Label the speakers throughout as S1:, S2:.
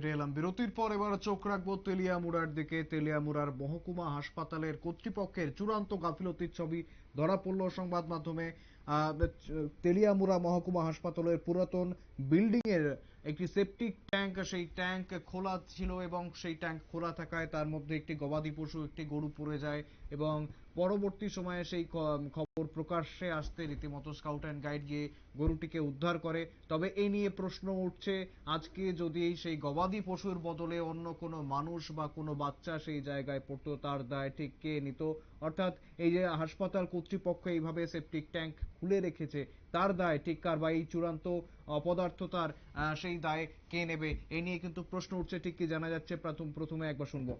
S1: ফিরে এলাম। বিরতির পর এবার চোখ রাখব তেলিয়ামুড়ার দিকে। তেলিয়ামুড়ার মহকুমা হাসপাতালের কর্তৃপক্ষের চূড়ান্ত গাফিলতির ছবি ধরা পড়ল সংবাদ মাধ্যমে। তেলিয়ামুড়া মহকুমা হাসপাতালের পুরাতন বিল্ডিং এর একটি সেপটিক ট্যাঙ্ক সেই ট্যাঙ্ক খোলা ছিল এবং সেই ট্যাঙ্ক খোলা থাকায় তার মধ্যে একটি গবাদি পশু একটি গরু পড়ে যায় এবং পরবর্তী সময়ে সেই খবর প্রকাশ্যে আসতে রীতিমতো স্কাউট অ্যান্ড গাইড গিয়ে গরুটিকে উদ্ধার করে। তবে এই নিয়ে প্রশ্ন উঠছে আজকে যদি সেই গবাদি পশুর বদলে অন্য কোনো মানুষ বা কোনো বাচ্চা সেই জায়গায় পড়তো তার দায় ঠিক কে নিত? অর্থাৎ এই যে হাসপাতাল কর্তৃপক্ষ এইভাবে সেপটিক ট্যাঙ্ক খুলে রেখেছে তার দায় ঠিক কার বা এই চূড়ান্ত অপদার্থতার আহ, সেই দায় কে নেবে? এই নিয়ে কিন্তু প্রশ্ন উঠছে। ঠিক কি জানা যাচ্ছে? প্রথম প্রথমে একবার শুনব।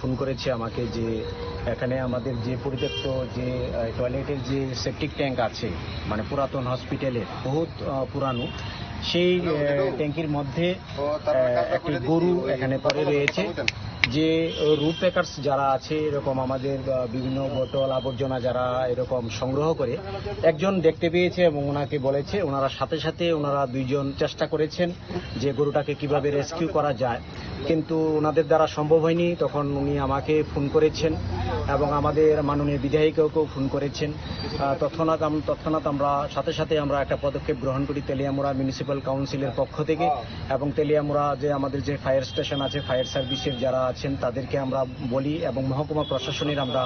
S2: ফোন করেছে আমাকে যে এখানে আমাদের যে পরিত্যক্ত যে আহ, টয়লেটের যে সেপটিক ট্যাঙ্ক আছে মানে পুরাতন হসপিটালের বহুত পুরানো সেই আহ, ট্যাঙ্কির মধ্যে একটি গরু এখানে পড়ে রয়েছে। যে রুট প্যাকার্স যারা আছে, এরকম আমাদের বিভিন্ন বোতল, আবর্জনা যারা এরকম সংগ্রহ করে, একজন দেখতে পেয়েছে এবং ওনাকে বলেছে, ওনারা সাথে সাথে ওনারা দুইজন চেষ্টা করেছেন যে গরুটাকে কীভাবে রেস্কিউ করা যায়। কিন্তু ওনাদের দ্বারা সম্ভব হয়নি। তখন উনি আমাকে ফোন করেছেন এবং আমাদের মাননীয় বিধায়িকাকেও ফোন করেছেন। তৎক্ষণাৎ তৎক্ষণাৎ আমরা সাথে সাথে আমরা একটা পদক্ষেপ গ্রহণ করি তেলিয়ামুড়া মিউনিসিপ্যাল কাউন্সিলের পক্ষ থেকে এবং তেলিয়ামুড়া যে আমাদের যে ফায়ার স্টেশন আছে, ফায়ার সার্ভিসের যারা আছেন, তাদেরকে আমরা বলি এবং মহকুমা প্রশাসনের আমরা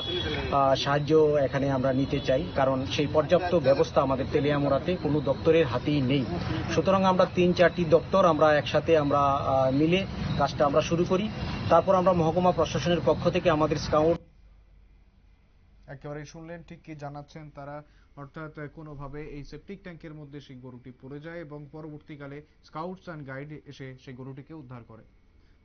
S2: সাহায্য এখানে আমরা নিতে চাই। কারণ সেই পর্যাপ্ত ব্যবস্থা আমাদের তেলিয়ামুড়াতে কোনো দপ্তরের হাতেই নেই। সুতরাং আমরা তিন, চারটি দপ্তর আমরা একসাথে আমরা মিলে কাজটা আমরা শুরু করি। তারপর আমরা মহকুমা প্রশাসনের পক্ষ থেকে আমাদের স্কাউট
S1: একেবারে শুনলেন, ঠিক কি জানাচ্ছেন তারা। অর্থাৎ কোনোভাবে এই সেপটিক ট্যাঙ্কের মধ্যে সেই গরুটি পড়ে যায় এবং পরবর্তীকালে স্কাউটস অ্যান্ড গাইড এসে সেই গরুটিকে উদ্ধার করে।